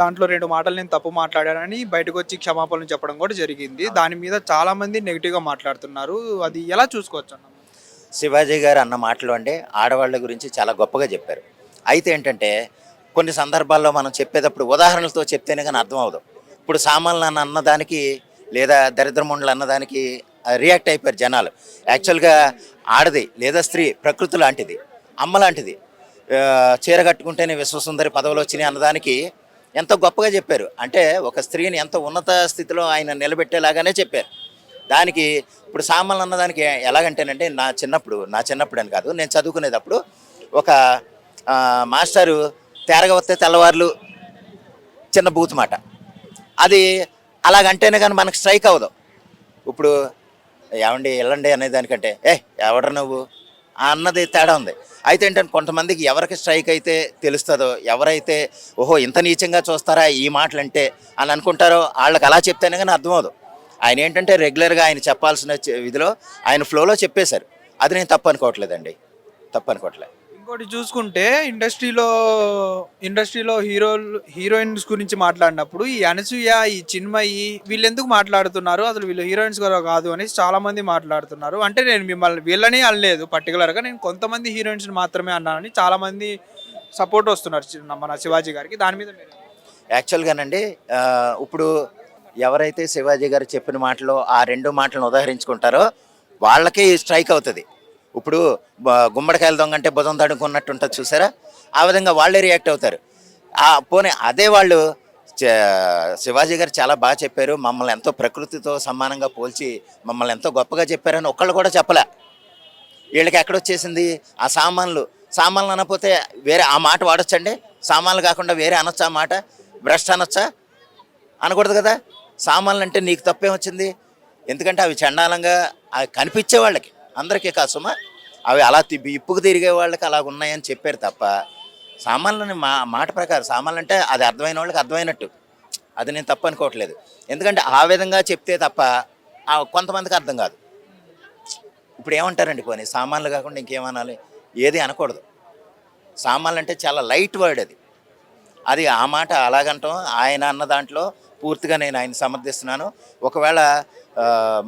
దాంట్లో రెండు మాటలు నేను తప్పు మాట్లాడానని బయటకు వచ్చి క్షమాపణలు చెప్పడం కూడా జరిగింది. దాని మీద చాలా మంది నెగిటివ్గా మాట్లాడుతున్నారు. అది ఎలా చూసుకోవచ్చు అన్న? శివాజీ గారు అన్న మాటలు అంటే ఆడవాళ్ళ గురించి చాలా గొప్పగా చెప్పారు. అయితే ఏంటంటే కొన్ని సందర్భాల్లో మనం చెప్పేటప్పుడు ఉదాహరణలతో చెప్తేనే కానీ అర్థం అవ్వదు ఇప్పుడు సామాన్లు అన్న అన్నదానికి లేదా దరిద్రముండలు అన్నదానికి రియాక్ట్ అయిపోయారు జనాలు. యాక్చువల్గా ఆడది లేదా స్త్రీ ప్రకృతి లాంటిది అమ్మ లాంటిది. చీర కట్టుకుంటేనే విశ్వసుందరి పదవులు వచ్చినాయి అన్నదానికి ఎంతో గొప్పగా చెప్పారు. అంటే ఒక స్త్రీని ఎంతో ఉన్నత స్థితిలో ఆయన నిలబెట్టేలాగానే చెప్పారు. దానికి ఇప్పుడు సామాన్లు అన్నదానికి ఎలాగంటేనంటే నా చిన్నప్పుడు నా చిన్నప్పుడు అని కాదు నేను చదువుకునేటప్పుడు ఒక మాస్టారు తేరగా వస్తే తెల్లవార్లు చిన్న బూత్ మాట. అది అలాగంటేనే కానీ మనకు స్ట్రైక్ అవ్వదు. ఇప్పుడు ఏమండి వెళ్ళండి అనేదానికంటే ఏ ఎవడ నువ్వు? అన్నది తేడా ఉంది. అయితే ఏంటంటే కొంతమందికి ఎవరికి స్ట్రైక్ అయితే తెలుస్తుందో ఎవరైతే ఓహో ఇంత నీచంగా చూస్తారా ఈ మాటలు అంటే అని అనుకుంటారో వాళ్ళకి అలా చెప్తేనే కానీ అర్థమవుదు ఆయన ఏంటంటే రెగ్యులర్గా ఆయన చెప్పాల్సిన విధిలో ఆయన ఫ్లోలో చెప్పేశారు. అది నేను తప్పు అనుకోవట్లేదండి. తప్పు అనుకోవట్లేదు ఇంకోటి చూసుకుంటే ఇండస్ట్రీలో ఇండస్ట్రీలో హీరో హీరోయిన్స్ గురించి మాట్లాడినప్పుడు ఈ అనసూయ ఈ చిన్మయి వీళ్ళు ఎందుకు మాట్లాడుతున్నారు? అసలు వీళ్ళు హీరోయిన్స్ కూడా కాదు అని చాలా మంది మాట్లాడుతున్నారు. అంటే నేను మిమ్మల్ని వీళ్ళని అనలేదు. పర్టికులర్గా నేను కొంతమంది హీరోయిన్స్ మాత్రమే అన్నానని చాలా మంది సపోర్ట్ వస్తున్నారు మన శివాజీ గారికి. దాని మీద మీరు యాక్చువల్గానండి ఇప్పుడు ఎవరైతే శివాజీ గారు చెప్పిన మాటలు ఆ రెండు మాటలను ఉదాహరించుకుంటారో వాళ్ళకే స్ట్రైక్ అవుతుంది. ఇప్పుడు గుమ్మడికాయల దొంగ అంటే బుధం తడుకున్నట్టు ఉంటుంది చూసారా? ఆ విధంగా వాళ్ళే రియాక్ట్ అవుతారు. ఆ పోనీ అదే వాళ్ళు శివాజీ గారు చాలా బాగా చెప్పారు. మమ్మల్ని ఎంతో ప్రకృతితో సమానంగా పోల్చి మమ్మల్ని ఎంతో గొప్పగా చెప్పారని ఒక్కళ్ళు కూడా చెప్పలే. వీళ్ళకి ఎక్కడొచ్చేసింది ఆ సామాన్లు. సామాన్లు అనకపోతే వేరే ఆ మాట వాడొచ్చండి? సామాన్లు కాకుండా వేరే అనొచ్చా ఆ మాట? బ్రష్ అనొచ్చా? అనకూడదు కదా? సామాన్లు అంటే నీకు తప్పేం వచ్చింది? ఎందుకంటే అవి చండాలంగా అవి కనిపించే వాళ్ళకి. అందరికీ కాసుమా అవి అలా తిప్పి ఇప్పుకు తిరిగే వాళ్ళకి అలా ఉన్నాయని చెప్పారు తప్ప సామాన్లని మా మాట ప్రకారం సామాన్లు అంటే అది అర్థమైన వాళ్ళకి అర్థమైనట్టు. అది నేను తప్పు అనుకోవట్లేదు. ఎందుకంటే ఆ విధంగా చెప్తే తప్ప ఆ కొంతమందికి అర్థం కాదు. ఇప్పుడు ఏమంటారండి పోనీ? సామాన్లు కాకుండా ఇంకేమనాలి? ఏది అనకూడదు. సామాన్లు అంటే చాలా లైట్ వర్డ్ అది. అది ఆ మాట అలాగంటాం ఆయన అన్న దాంట్లో పూర్తిగా నేను ఆయన సమర్థిస్తున్నాను. ఒకవేళ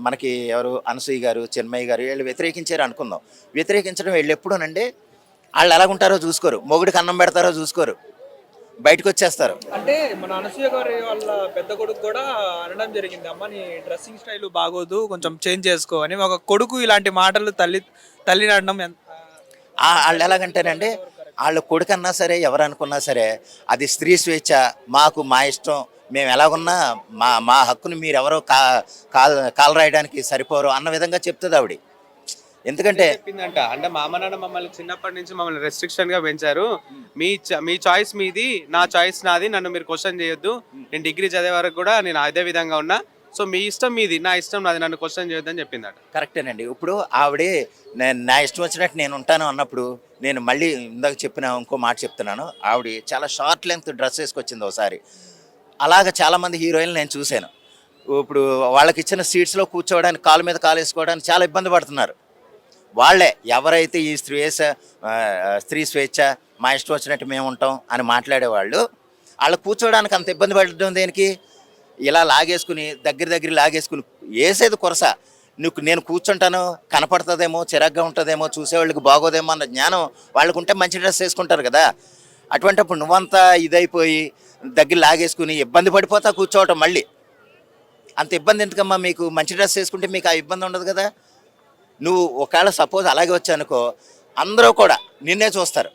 మనకి ఎవరు? అనసూయ గారు చెన్మయ్య గారు వీళ్ళు వ్యతిరేకించారు అనుకుందాం. వ్యతిరేకించడం వీళ్ళు ఎప్పుడూనండి? వాళ్ళు ఎలాగుంటారో చూసుకోరు. మొగుడికి అన్నం పెడతారో చూసుకోరు. బయటకు వచ్చేస్తారు. అంటే మన అనసూయ గారి వాళ్ళ పెద్ద కొడుకు కూడా అనడం జరిగింది. అమ్మ నీ డ్రెస్సింగ్ స్టైల్ బాగోదు కొంచెం చేంజ్ చేసుకో అని ఒక కొడుకు ఇలాంటి మాటలు తల్లి తల్లిని అనడం ఎంత వాళ్ళు ఎలాగంటేనండి వాళ్ళ కొడుకన్నా సరే ఎవరు అనుకున్నా సరే అది స్త్రీ స్వేచ్ఛ మాకు మా ఇష్టం మేము ఎలాగున్నా మా మా హక్కుని మీరు ఎవరో కా కాల్ కాల్ రాయడానికి సరిపోరు అన్న విధంగా చెప్తుంది ఆవిడ. ఎందుకంటే చెప్పిందంట? అంటే మా అమ్మ నాన్న మమ్మల్ని చిన్నప్పటి నుంచి మమ్మల్ని రెస్ట్రిక్షన్గా పెంచారు. మీ మీ చాయిస్ మీది నా చాయిస్ నాది నన్ను మీరు క్వశ్చన్ చేయొద్దు. నేను డిగ్రీ చదివే వరకు కూడా నేను అదే విధంగా ఉన్నా. సో మీ ఇష్టం మీది నా ఇష్టం నాది నన్ను క్వశ్చన్ చేయొద్దు అని చెప్పిందట. కరెక్టేనండి ఇప్పుడు ఆవిడే నేను నా ఇష్టం వచ్చినట్టు నేను ఉంటాను అన్నప్పుడు నేను మళ్ళీ ఇందాక చెప్పిన ఇంకో మాట చెప్తున్నాను. ఆవిడ చాలా షార్ట్ లెంత్ డ్రెస్ వేసుకొచ్చింది ఒకసారి. అలాగ చాలామంది హీరోయిన్లు నేను చూశాను. ఇప్పుడు వాళ్ళకి ఇచ్చిన సీట్స్లో కూర్చోవడానికి కాలు మీద కాలు వేసుకోవడానికి చాలా ఇబ్బంది పడుతున్నారు. వాళ్ళే ఎవరైతే ఈ స్త్రీ స్త్రీ స్వేచ్ఛ మా ఇష్టం వచ్చినట్టు మేము ఉంటాం అని మాట్లాడేవాళ్ళు వాళ్ళు కూర్చోవడానికి అంత ఇబ్బంది పడడం దేనికి? ఇలా లాగేసుకుని దగ్గర దగ్గర లాగేసుకుని వేసేది కొరస. నువ్వు నేను కూర్చుంటాను కనపడుతుందేమో చిరాగ్గా ఉంటుందేమో చూసేవాళ్ళకి బాగోదేమో అన్న జ్ఞానం వాళ్ళకుంటే మంచి డ్రెస్ వేసుకుంటారు కదా. అటువంటిప్పుడు నువ్వంతా ఇదైపోయి దగ్గర లాగేసుకుని ఇబ్బంది పడిపోతా కూర్చోవటం మళ్ళీ. అంత ఇబ్బంది ఎందుకమ్మా మీకు? మంచి డ్రెస్ వేసుకుంటే మీకు ఆ ఇబ్బంది ఉండదు కదా? నువ్వు ఒకవేళ సపోజ్ అలాగే వచ్చానుకో అందరూ కూడా నిన్నే చూస్తారు.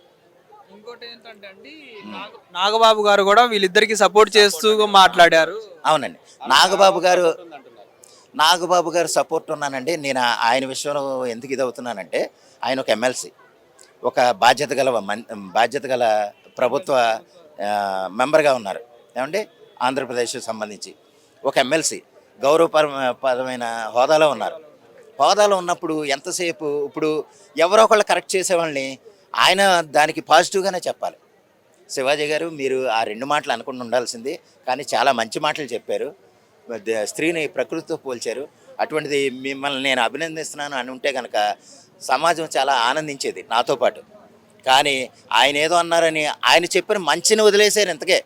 ఇంకోటి ఏంటంటే అండి నాగ- నాగబాబు గారు కూడా వీళ్ళిద్దరికి సపోర్ట్ చేస్తూ మాట్లాడారు. అవునండి. నాగబాబు గారు నాగబాబు గారు సపోర్ట్ ఉన్నానండి. నేను ఆయన విషయంలో ఎందుకు ఇది అవుతున్నానంటే ఆయన ఒక ఎమ్మెల్సీ. ఒక బాధ్యత గల బాధ్యత గల ప్రభుత్వ మెంబర్గా ఉన్నారు. ఏమండి? ఆంధ్రప్రదేశ్ సంబంధించి. ఒక ఎమ్మెల్సీ గౌరవపరమైన హోదాలో ఉన్నారు. హోదాలో ఉన్నప్పుడు ఎంతసేపు? ఇప్పుడు ఎవరో ఒకళ్ళు కరెక్ట్ చేసేవాళ్ళని ఆయన దానికి పాజిటివ్గానే చెప్పాలి. శివాజీ గారు మీరు ఆ రెండు మాటలు అనుకుండా ఉండాల్సింది. కానీ చాలా మంచి మాటలు చెప్పారు. స్త్రీని ప్రకృతితో పోల్చారు. అటువంటిది మిమ్మల్ని నేను అభినందిస్తున్నాను అని ఉంటే కనుక సమాజం చాలా ఆనందించేది నాతో పాటు. కానీ ఆయన ఏదో అన్నారని ఆయన చెప్పిన మంచిని వదిలేశారు ఇంతకే.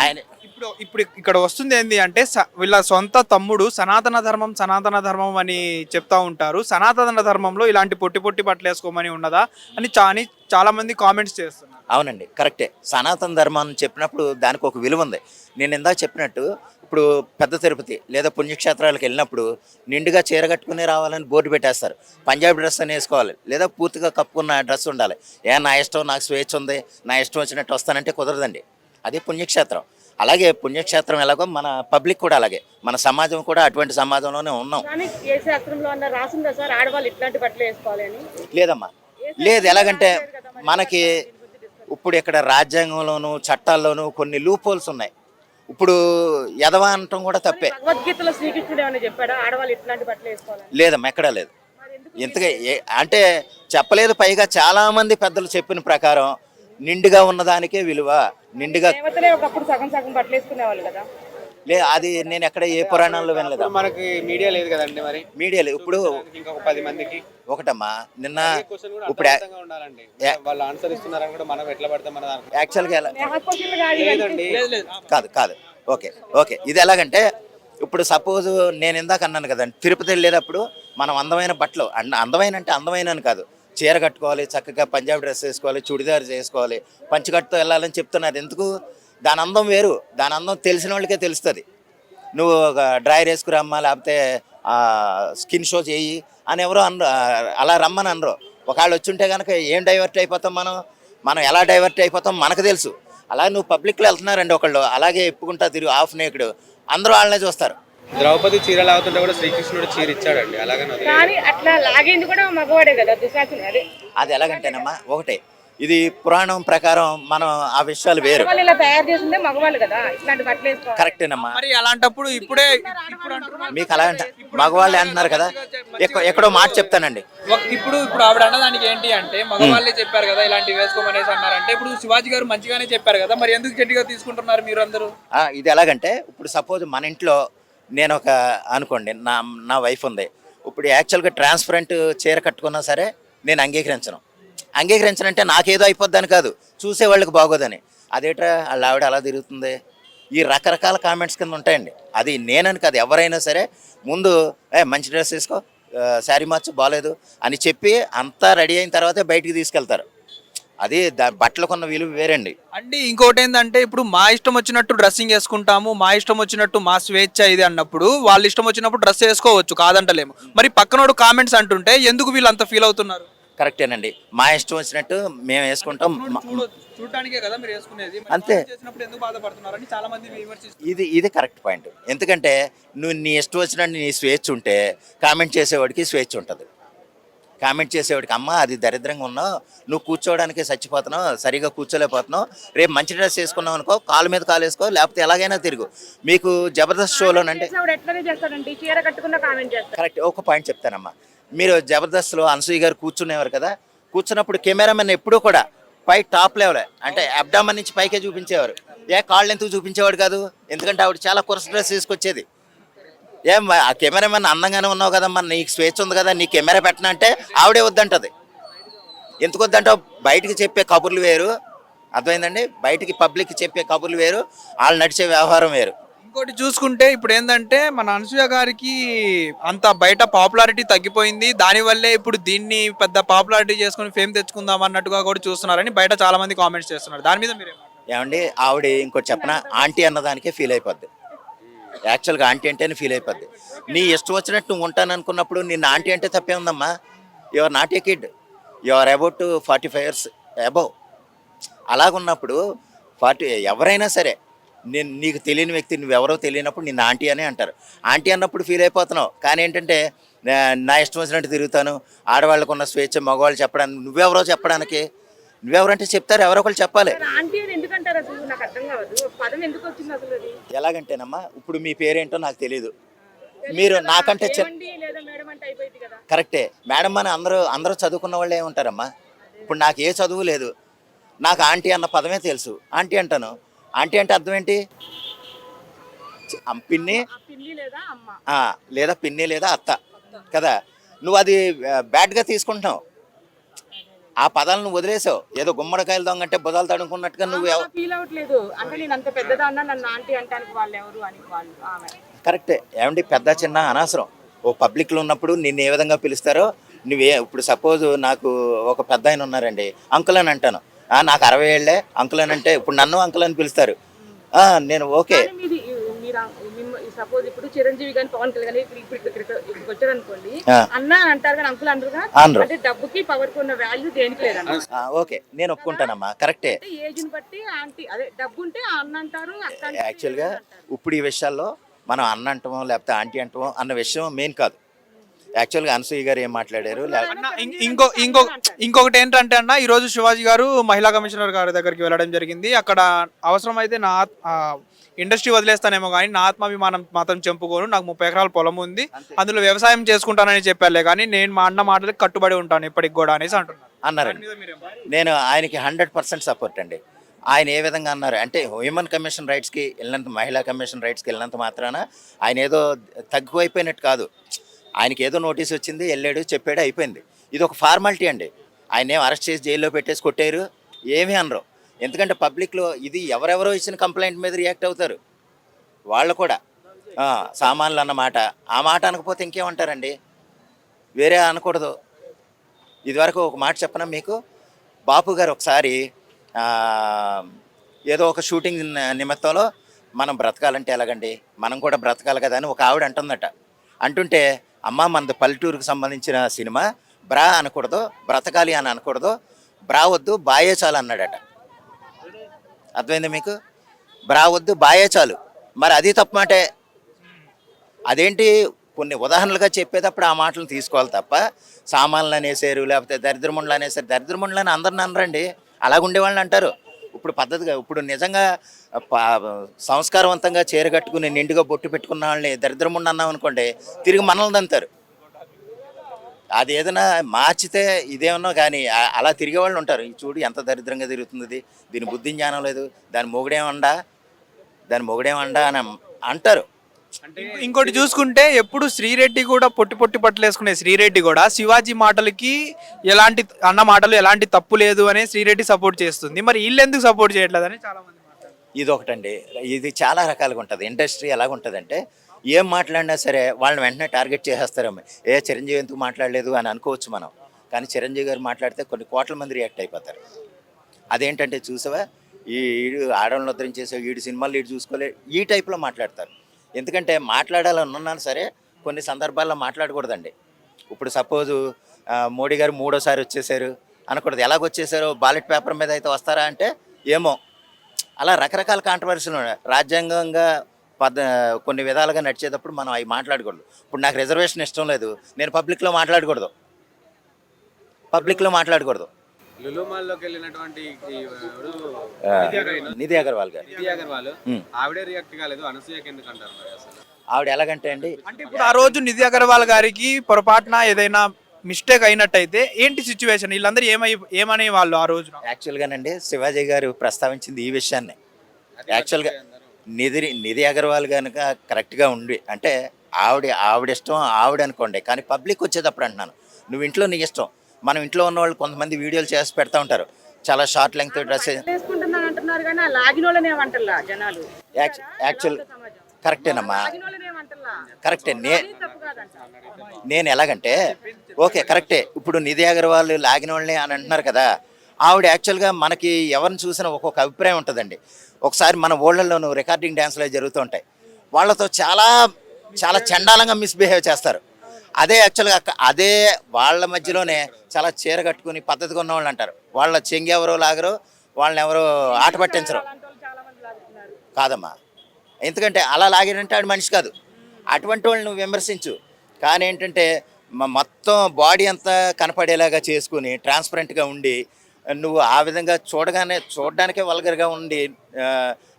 ఆయన ఇప్పుడు ఇప్పుడు ఇక్కడ వస్తుంది ఏంది అంటే వీళ్ళ సొంత తమ్ముడు సనాతన ధర్మం సనాతన ధర్మం అని చెప్తా ఉంటారు. సనాతన ధర్మంలో ఇలాంటి పొట్టి పొట్టి బట్టలు వేసుకోమని ఉన్నదా అని చా అని చాలా మంది కామెంట్స్ చేస్తున్నారు. అవునండి కరెక్టే. సనాతన ధర్మం చెప్పినప్పుడు దానికి ఒక విలువ ఉంది. నేను ఇందాక చెప్పినట్టు ఇప్పుడు పెద్ద తిరుపతి లేదా పుణ్యక్షేత్రాలకు వెళ్ళినప్పుడు నిండుగా చీర కట్టుకుని రావాలని బోర్డు పెట్టేస్తారు. పంజాబీ డ్రెస్ అని వేసుకోవాలి. లేదా పూర్తిగా కప్పుకున్న డ్రెస్ ఉండాలి. ఏ నా ఇష్టం నాకు స్వేచ్ఛ ఉంది నా ఇష్టం వచ్చినట్టు వస్తానంటే కుదరదండి. అది పుణ్యక్షేత్రం. అలాగే పుణ్యక్షేత్రం ఎలాగో మన పబ్లిక్ కూడా అలాగే. మన సమాజం కూడా అటువంటి సమాజంలోనే ఉన్నాం. లేదమ్మా. లేదు ఎలాగంటే మనకి ఇప్పుడు ఇక్కడ రాజ్యాంగంలోను చట్టాల్లోనూ కొన్ని లూపోల్స్ ఉన్నాయి. ఇప్పుడు ఎదవ అనటం కూడా తప్పే. భగవద్గీతలో శ్రీకృష్ణుడు ఏమైనా చెప్పాడా? ఆడవాళ్ళు ఇట్లాంటి బట్టలు వేసుకోవాలని? లేదమ్మా ఎక్కడా లేదు. ఇంతగా అంటే చెప్పలేదు పైగా చాలా మంది పెద్దలు చెప్పిన ప్రకారం నిండుగా ఉన్నదానికే విలువ నిండుగా దేవతలే ఒకప్పుడు సగం సగం బట్టలు వేసుకునేవాళ్ళు కదా. లే అది నేను ఎక్కడ ఏ పురాణంలో వినలేదు. మనకి మీడియా లేదు కదండి మరి. మీడియాలో ఇప్పుడు ఇంకొక పది మందికి. ఒకటమ్మా నిన్న ఇప్పుడు వాళ్ళు ఆన్సర్ ఇస్తున్నారని కూడా మనం ఎట్లా పడితే మన యాక్చువల్గా ఎలా? కాదు కాదు. Okay okay. ఇది ఎలాగంటే ఇప్పుడు సపోజ్ నేను ఇందాక అన్నాను కదండి తిరుపతి వెళ్ళేటప్పుడు మనం అందమైన బట్టలు అంద అందమైన అంటే అందమైన అని కాదు. చీర కట్టుకోవాలి చక్కగా పంజాబీ డ్రెస్ వేసుకోవాలి చుడిదార్ చేసుకోవాలి పంచకట్టుతో వెళ్ళాలని చెప్తున్నారు. ఎందుకు? దాని అందం వేరు. దాని అందం తెలిసిన వాళ్ళకే తెలుస్తుంది. నువ్వు ఒక డ్రైర్ వేసుకురమ్మా లేకపోతే స్కిన్ షో చేయి అని ఎవరో అనరు. అలా రమ్మని అనరు. ఒకవేళ వచ్చుంటే కనుక ఏం డైవర్ట్ అయిపోతాం మనం? మనం ఎలా డైవర్ట్ అయిపోతాం మనకు తెలుసు. అలా నువ్వు పబ్లిక్లో వెళ్తున్నారండి ఒకళ్ళు. అలాగే ఎప్పుకుంటా తిరుగు హాఫ్ నేకుడు అందరూ వాళ్ళనే చూస్తారు. ద్రౌపది చీర లాగుతుంటే కూడా శ్రీకృష్ణుడు చీర ఇచ్చాడండి. కానీ అట్లా లాగేది కూడా మగవాడే కదా దుశాసనుడు అదే. అది ఎలాగంటేనమ్మా? ఒకటే. ఇది పురాణం ప్రకారం మనం ఆ విషయాలు వేరు. కరెక్టేనమ్మా మరి అలాంటప్పుడు ఇప్పుడే మీకు అలా అంట మగవాళ్ళే అంటున్నారు కదా? ఎక్కడో ఎక్కడో మాట చెప్తానండి. ఇప్పుడు ఇప్పుడు ఆవిడ అన్నదానికి ఏంటి అంటే మగవాళ్ళే చెప్పారు కదా ఇలాంటివి వేసుకోమనేసి అన్నారంటే ఇప్పుడు శివాజీ గారు మంచిగానే చెప్పారు కదా మరి ఎందుకు చెడ్డిగా తీసుకుంటున్నారు మీరు అందరూ ఆ, ఇది ఎలాగంటే ఇప్పుడు సపోజ్ మన ఇంట్లో నేను ఒక అనుకోండి నా నా వైఫ్ ఉంది. ఇప్పుడు యాక్చువల్గా ట్రాన్స్పరెంట్ చీర కట్టుకున్నా సరే నేను అంగీకరించను. అంగీకరించనంటే నాకేదో అయిపోద్దని కాదు. చూసే వాళ్ళకి బాగోదని. అదేట్రా వాళ్ళ ఆవిడ అలా తిరుగుతుంది? ఈ రకరకాల కామెంట్స్ కింద ఉంటాయండి. అది నేనని కాదు ఎవరైనా సరే ముందు ఏ మంచి డ్రెస్ వేసుకో శారీ మార్చు బాగాలేదు అని చెప్పి అంతా రెడీ అయిన తర్వాతే బయటికి తీసుకెళ్తారు. అది దా బట్టలకున్న విలువ వేరండి. అంటే ఇంకోటి ఏంటంటే ఇప్పుడు మా ఇష్టం వచ్చినట్టు డ్రెస్సింగ్ వేసుకుంటాము మా ఇష్టం వచ్చినట్టు మా స్వేచ్ఛ ఇది అన్నప్పుడు వాళ్ళ ఇష్టం వచ్చినప్పుడు డ్రెస్ వేసుకోవచ్చు కాదంటలేము. మరి పక్కనోడు కామెంట్స్ అంటుంటే ఎందుకు వీళ్ళు అంత ఫీల్ అవుతున్నారు? కరెక్టేనండి. మా ఇష్టం వచ్చినట్టు మేము వేసుకుంటాం. చూడటానికే కదా మీరు వేసుకునేది. అంతే. ఎందుకు బాధపడుతున్నారని చాలా మంది ఇది ఇది కరెక్ట్ పాయింట్. ఎందుకంటే నువ్వు నీ ఇష్టం వచ్చినట్టు నీ స్వేచ్ఛ ఉంటే కామెంట్ చేసేవాడికి స్వేచ్ఛ ఉంటుంది. కామెంట్ చేసేవాడికి అమ్మ అది దరిద్రంగా ఉన్నావు. నువ్వు కూర్చోవడానికి చచ్చిపోతున్నావు సరిగా కూర్చోలేకపోతున్నావు. రేపు మంచి డ్రెస్ వేసుకున్నావు అనుకో కాలు మీద కాలు వేసుకో లేకపోతే ఎలాగైనా తిరుగు. మీకు జబర్దస్త్ షోలోనంటే కరెక్ట్ ఒక పాయింట్ చెప్తానమ్మా. మీరు జబర్దస్త్లో అనసూయ గారు కూర్చునేవారు కదా కూర్చున్నప్పుడు కెమెరామెన్ ఎప్పుడూ కూడా పై టాప్ లెవెల్ అంటే అబ్డామన్ నుంచి పైకే చూపించేవారు. ఏ కాళ్ళు ఎందుకు చూపించేవాడు కాదు? ఎందుకంటే ఆవిడ చాలా కురస డ్రెస్ తీసుకొచ్చేది. ఏం ఆ కెమెరామెన్ అందంగానే ఉన్నావు కదమ్మా నీకు స్వేచ్ఛ ఉంది కదా నీ కెమెరా పెట్టనా అంటే ఆవిడే వద్దంటది. ఎందుకు వద్దంటావు బయటికి చెప్పే కబుర్లు వేరు. అర్థమైందండి? బయటికి పబ్లిక్ చెప్పే కబుర్లు వేరు. వాళ్ళు నడిచే వ్యవహారం వేరు. ఇంకోటి చూసుకుంటే ఇప్పుడు ఏంటంటే మన అనసూయ గారికి అంత బయట పాపులారిటీ తగ్గిపోయింది. దానివల్లే ఇప్పుడు దీన్ని పెద్ద పాపులారిటీ చేసుకుని ఫేమ్ తెచ్చుకుందాం అన్నట్టుగా కూడా చూస్తున్నారని బయట చాలా మంది కామెంట్స్ చేస్తున్నారు. దాని మీద మీరు ఏమండి ఆవిడ ఇంకోటి చెప్పన? ఆంటీ అన్నదానికే ఫీల్ అయిపోద్ది. యాక్చువల్గా ఆంటీ అంటేనే ఫీల్ అయిపోద్ది. నీ ఇష్టం వచ్చినట్టు నువ్వు ఉంటాను అనుకున్నప్పుడు నిన్న ఆంటీ అంటే తప్పే ఉందమ్మా. You're not a kid you're about forty five years above అలాగున్నప్పుడు forty ఎవరైనా సరే నేను నీకు తెలియని వ్యక్తి నువ్వెవరో తెలియనప్పుడు నిన్న ఆంటీ అనే అంటారు. ఆంటీ అన్నప్పుడు ఫీల్ అయిపోతున్నావు. కానీ ఏంటంటే నా- ఇష్టం వచ్చినట్టు తిరుగుతాను. ఆడవాళ్ళకు ఉన్న స్వేచ్ఛ మగవాళ్ళు చెప్పడానికి నువ్వెవరో చెప్పడానికి? నువ్వెవరంటే చెప్తారు ఎవరో ఒకళ్ళు చెప్పాలి ఎలాగంటేనమ్మా ఇప్పుడు మీ పేరేంటో నాకు తెలియదు మీరు నాకంటే కరెక్టే. మేడం అని అందరూ అందరూ చదువుకున్న వాళ్ళే ఉంటారమ్మా. ఇప్పుడు నాకు ఏ చదువు లేదు. నాకు ఆంటీ అన్న పదమే తెలుసు. ఆంటీ అంటాను ఆంటీ అంటే అర్థం ఏంటి? పిన్ని? లేదా పిన్ని లేదా అత్త కదా? నువ్వు అది బ్యాడ్గా తీసుకుంటున్నావు. ఆ పదాలను వదిలేసావు. ఏదో గుమ్మడికాయలు దొంగంటే బుధాలు తడుకున్నట్టుగా నువ్వు ఎవ- ఫీల్ అవ్వట్లేదు. అంటే నేను అంత పెద్దదాన్నా నన్ను ఆంటీ అంటానికి వాళ్ళు ఎవరు అని వాళ్ళు ఆమె. కరెక్టే. ఏమండి పెద్ద చిన్న అనవసరం ఓ పబ్లిక్లో ఉన్నప్పుడు నిన్ను ఏ విధంగా పిలుస్తారో నువ్వే ఇప్పుడు సపోజ్ నాకు ఒక పెద్ద ఆయన ఉన్నారండి అంకుల్ అని అంటాను. "ఆ, నాకు అరవై ఏళ్ళే అంకుల్ అని అంటే ఇప్పుడు నన్ను అంకుల్ అని పిలుస్తారు. "ఆ, నేను ఓకే. సపోజ్ ఇప్పుడు చిరంజీవి పవన్ కళ్యాణ్ కానీ ఇప్పుడు ఇప్పుడు ఇక్కడ ఇక్కడికి వచ్చారు అనుకోండి ఆ. అన్న అని అంటారు కానీ అంకుల్ అంటారు కదా అనరు. అంటే డబ్బుకి పవర్కి ఉన్న వాల్యూ దేనికి "ఆ, ఓకే. నేను ఒప్పుకుంటానమ్మా కరెక్టే. ఏజ్ని బట్టి ఆంటీ అదే డబ్బు ఉంటే అన్న అంటారు అక్క అంటే యాక్చువల్గా ఇప్పుడు ఈ విషయాల్లో మనం అన్న అంటామో లేకపోతే ఆంటీ అంటామో అన్న విషయం మెయిన్ కాదు. యాక్చువల్గా అనసూయ గారు ఏం మాట్లాడారు? లే- అన్న, ఇం- ఇంకో ఇంకో ఇంకొకటి ఏంటంటే అన్న ఈ రోజు శివాజీ గారు మహిళా కమిషనర్ గారి దగ్గరికి వెళ్ళడం జరిగింది. అక్కడ అవసరమైతే నా ఆత్- ఆ, ఇండస్ట్రీ వదిలేస్తానేమో కానీ నా ఆత్మాభిమానం మాత్రం చెంపుకోను నాకు ముప్పై ఎకరాల పొలం ఉంది. అందులో వ్యవసాయం చేసుకుంటానని చెప్పారులే కానీ నేను మా అన్న మాటలకు కట్టుబడి ఉంటాను ఇప్పటికి కూడా అనేసి అంటున్నారు. అన్నారండి నేను ఆయనకి హండ్రెడ్ పర్సెంట్ సపోర్ట్ అండి. ఆయన ఏ విధంగా అన్నారు అంటే హ్యూమన్ కమిషన్ రైట్స్కి వెళ్ళినంత మహిళా కమిషన్ రైట్స్కి వెళ్ళినంత మాత్రాన ఆయన ఏదో తగ్గిపోయిపోయినట్టు కాదు. ఆయనకి ఏదో నోటీస్ వచ్చింది వెళ్ళాడు చెప్పాడు అయిపోయింది. ఇది ఒక ఫార్మాలిటీ అండి. ఆయన ఏం అరెస్ట్ చేసి జైల్లో పెట్టేసి కొట్టారు? ఏమీ అనరు. ఎందుకంటే పబ్లిక్లో ఇది ఎవరెవరో ఇచ్చిన కంప్లైంట్ మీద రియాక్ట్ అవుతారు. వాళ్ళు కూడా. సామాన్లు అన్న మాట. ఆ మాట అనకపోతే ఇంకేమంటారండి? వేరే అనకూడదు. ఇదివరకు ఒక మాట చెప్పనా మీకు? బాపు గారు ఒకసారి ఏదో ఒక షూటింగ్ నిమిత్తంలో మనం బ్రతకాలంటే ఎలాగండి? మనం కూడా బ్రతకాలి కదా అని ఒక ఆవిడ అంటుందట. అంటుంటే అమ్మ మనది పల్లెటూరుకు సంబంధించిన సినిమా. బ్రా అనకూడదు బ్రతకాలి అని అనకూడదు. బ్రా వద్దు బాయే చాలు అన్నాడట. అర్థమైంది మీకు? బ్రా వద్దు బాయే చాలు. మరి అది తప్పమాటే అదేంటి? కొన్ని ఉదాహరణలుగా చెప్పేటప్పుడు ఆ మాటలు తీసుకోవాలి తప్ప సామాన్లు అనేసారు లేకపోతే దరిద్రముండలు అనేసారు దరిద్రముండలు అని అందరిని అనరండి. అలాగుండేవాళ్ళని అంటారు. ఇప్పుడు పద్ధతిగా ఇప్పుడు నిజంగా సంస్కారవంతంగా చీర కట్టుకుని నిండుగా బొట్టు పెట్టుకున్న వాళ్ళని దరిద్రం అన్నాం అనుకోండి తిరిగి మనల్ని అంటారు అది ఏదైనా మార్చితే ఇదేమన్నా కానీ అలా తిరిగే వాళ్ళు ఉంటారు. ఈ చూడు ఎంత దరిద్రంగా తిరుగుతుంది దీని బుద్ధి జ్ఞానం లేదు. దాని మొగుడేమండా? దాని మొగుడేమండా? అని అంటారు. ఇంకోటి చూసుకుంటే ఎప్పుడు శ్రీరెడ్డి కూడా పొట్టి పొట్టి బట్టలు వేసుకునే శ్రీరెడ్డి కూడా శివాజీ మాటలకి ఎలాంటి అన్న మాటలు ఎలాంటి తప్పు లేదు అని శ్రీరెడ్డి సపోర్ట్ చేస్తుంది. మరి వీళ్ళు ఎందుకు సపోర్ట్ చేయట్లేదని చాలా మంది. ఇది ఒకటండి ఇది చాలా రకాలుగా ఉంటుంది. ఇండస్ట్రీ ఎలాగ ఉంటుందంటే ఏం మాట్లాడినా సరే వాళ్ళని వెంటనే టార్గెట్ చేసేస్తారేమో. ఏ చిరంజీవి ఎందుకు మాట్లాడలేదు అని అనుకోవచ్చు మనం. కానీ చిరంజీవి గారు మాట్లాడితే కొన్ని కోట్ల మంది రియాక్ట్ అయిపోతారు. అదేంటంటే చూసావా? ఈ ఈడు ఆడవాళ్ళని ఉద్ధరించేసే ఈడు సినిమాలు ఈడు చూసుకోలే ఈ టైప్లో మాట్లాడతారు. ఎందుకంటే మాట్లాడాలని ఉన్నాను సరే కొన్ని సందర్భాల్లో మాట్లాడకూడదండి. ఇప్పుడు సపోజు మోడీ గారు మూడోసారి వచ్చేసారు అనకూడదు. ఎలాగొచ్చేసారో బాలెట్ పేపర్ మీద అయితే వస్తారా అంటే ఏమో. అలా రకరకాల కాంట్రవర్సీలు ఉన్నాయి. రాజ్యాంగంగా పద కొన్ని విధాలుగా నడిచేటప్పుడు మనం అవి మాట్లాడకూడదు. ఇప్పుడు నాకు రిజర్వేషన్ ఇష్టం లేదు. నేను పబ్లిక్లో మాట్లాడకూడదు. పబ్లిక్లో మాట్లాడకూడదు. లులు మాల్లోకి వెళ్ళినటువంటి నిధి అగర్వాల్. గారు. నిధి అగర్వాల్. ఆవిడే రియాక్ట్ కాలేదు. అనసూయకి ఎందుకు అంటారు మరి అసలు? ఆవిడ ఎలాగంటే అండి అంటే ఇప్పుడు ఆ రోజు నిధి అగర్వాల్ గారికి పొరపాటున ఏదైనా మిస్టేక్ అయినట్టయితే ఏంటి సిచ్యువేషన్ వీళ్ళందరూ ఏమై ఏమనే వాళ్ళు ఆ రోజు యాక్చువల్గానండి శివాజీ గారు ప్రస్తావించింది ఈ విషయాన్ని. యాక్చువల్గా నిధి నిధి అగర్వాల్ కనుక కరెక్ట్గా ఉండి అంటే ఆవిడ ఆవిడ ఇష్టం ఆవిడ అనుకోండి. కానీ పబ్లిక్ వచ్చేటప్పుడు అంటున్నాను. నువ్వు ఇంట్లో నీ ఇష్టం. మనం ఇంట్లో ఉన్న వాళ్ళు కొంతమంది వీడియోలు చేసి పెడతా ఉంటారు. చాలా షార్ట్ లెంగ్త్ డ్రెస్ యాక్చువల్ కరెక్టేనమ్మా కరెక్టే నే నేను ఎలాగంటే ఓకే కరెక్టే ఇప్పుడు నిధి అగర్వాల్ లాగిన వాళ్ళని అని అంటున్నారు కదా ఆవిడ యాక్చువల్గా మనకి ఎవరిని చూసినా ఒక్కొక్క అభిప్రాయం ఉంటుందండి. ఒకసారి మన ఊళ్ళల్లోనూ రికార్డింగ్ డ్యాన్స్లో జరుగుతూ ఉంటాయి. వాళ్ళతో చాలా చాలా చండాలంగా మిస్బిహేవ్ చేస్తారు. అదే యాక్చువల్గా అదే వాళ్ళ మధ్యలోనే చాలా చీర కట్టుకుని పద్ధతిగా ఉన్న వాళ్ళు అంటారు. వాళ్ళ చెంగి ఎవరో లాగరు వాళ్ళని ఎవరో ఆట పట్టించరు. వాళ్ళు కాదమ్మా. ఎందుకంటే అలా లాగాడంటే ఆడు మనిషి కాదు. అటువంటి వాళ్ళని నువ్వు విమర్శించు. కానీ ఏంటంటే మొత్తం బాడీ అంతా కనపడేలాగా చేసుకుని ట్రాన్స్పరెంట్గా ఉండి నువ్వు ఆ విధంగా చూడగానే చూడడానికే వల్గర్గా ఉండి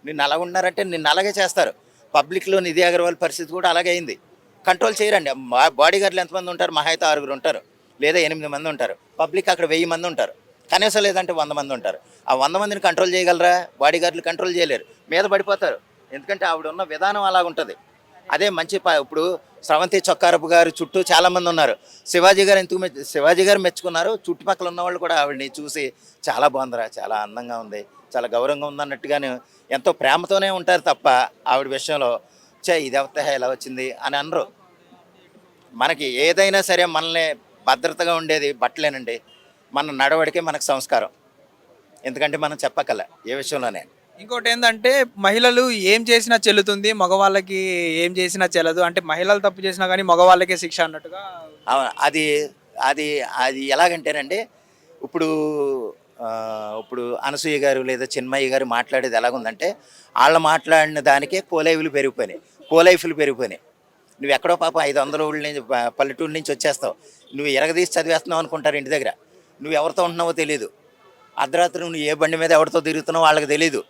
నిన్ను అలా ఉన్నారంటే నిన్ను అలాగే చేస్తారు. పబ్లిక్లో నిధి అగర్వాల్ పరిస్థితి కూడా అలాగే అయింది. కంట్రోల్ చేయరండి. బాడీ గార్డులు ఎంతమంది ఉంటారు? మహా అయితే ఆరుగురు ఉంటారు. లేదా ఎనిమిది మంది ఉంటారు. పబ్లిక్ అక్కడ వెయ్యి మంది ఉంటారు. కనీసం లేదంటే వంద మంది ఉంటారు. ఆ వంద మందిని కంట్రోల్ చేయగలరా? బాడీ గార్డులు కంట్రోల్ చేయలేరు. మీద పడిపోతారు. ఎందుకంటే ఆవిడ ఉన్న విధానం అలాగుంటుంది. అదే మంచి ప- ఇప్పుడు స్రవంతి చొక్కారపు గారు చుట్టూ చాలామంది ఉన్నారు. శివాజీ గారు ఎందుకు మెచ్చు శివాజీ గారు మెచ్చుకున్నారు. చుట్టుపక్కల ఉన్న వాళ్ళు కూడా ఆవిడని చూసి చాలా బాగుందిరా చాలా అందంగా ఉంది చాలా గౌరవంగా ఉంది అన్నట్టుగానే ఎంతో ప్రేమతోనే ఉంటారు తప్ప ఆవిడ విషయంలో చే ఇది అవత ఎలా వచ్చింది? అని అనరు. మనకి ఏదైనా సరే మనల్ని భద్రతగా ఉండేది బట్టలేనండి. మన నడవడికే మనకు సంస్కారం. ఎందుకంటే మనం చెప్పకల ఏ విషయంలోనే. ఇంకోటి ఏంటంటే మహిళలు ఏం చేసినా చెల్లుతుంది మగవాళ్ళకి ఏం చేసినా చెల్లదు. అంటే మహిళలు తప్పు చేసినా కానీ మగవాళ్ళకే శిక్ష అన్నట్టుగా అవును అది అది అది ఎలాగంటేనండి ఇప్పుడు ఆ, ఇప్పుడు అనసూయ గారు లేదా చిన్మయ్య గారు మాట్లాడేది ఎలాగుందంటే వాళ్ళు మాట్లాడిన దానికే కోలైఫ్లు పెరిగిపోయినాయి. కోలైఫ్లు పెరిగిపోయినాయి. నువ్వు ఎక్కడో పాపం ఐదు వందల ఊళ్ళ నుంచి పల్లెటూరు నుంచి వచ్చేస్తావు. నువ్వు ఎరగదీసి చదివేస్తున్నావు అనుకుంటారు ఇంటి దగ్గర. నువ్వు ఎవరితో ఉంటున్నావో తెలియదు అర్ధరాత్రి నువ్వు ఏ బండి మీద ఎవరితో తిరుగుతున్నావో వాళ్ళకి తెలియదు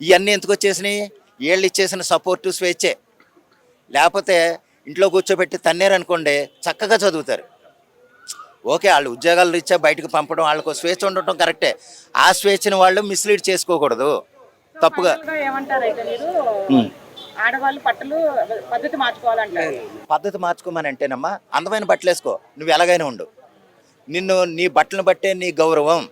ఇవన్నీ ఎందుకు వచ్చేసినాయి? వీళ్ళు ఇచ్చేసిన సపోర్టు స్వేచ్ఛే. లేకపోతే ఇంట్లో కూర్చోబెట్టి తన్నేరు అనుకోండి చక్కగా చదువుతారు. ఓకే వాళ్ళు ఉద్యోగాలు రీత్యా బయటకు పంపడం వాళ్ళకు స్వేచ్ఛ ఉండటం కరెక్టే. ఆ స్వేచ్ఛను వాళ్ళు మిస్లీడ్ చేసుకోకూడదు. తప్పుగా ఏమంటారు. ఆడవాళ్ళు బట్టలు పద్ధతి మార్చుకోవాలంటారు. పద్ధతి మార్చుకోమని అంటేనమ్మా అందమైన బట్టలు వేసుకో నువ్వు ఎలాగైనా ఉండు. నిన్ను నీ బట్టలను బట్టే నీ గౌరవం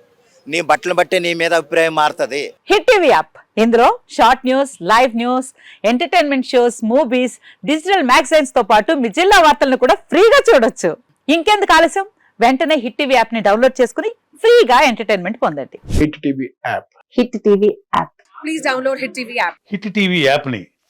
నీ బట్టలను బట్టే నీ మీద అభిప్రాయం మారుతుంది. Hit TV app. ఇందులో short news live news entertainment shows movies digital మ్యాగజైన్స్తో పాటు మీ జిల్లా వార్తలను కూడా ఫ్రీగా చూడొచ్చు. ఇంకెందుకు ఆలస్యం? వెంటనే హిట్ టీవీ యాప్ని డౌన్లోడ్ చేసుకుని ఫ్రీగా ఎంటర్టైన్మెంట్ పొందండి. Hit TV app. Hit TV app. Hit TV యాప్ని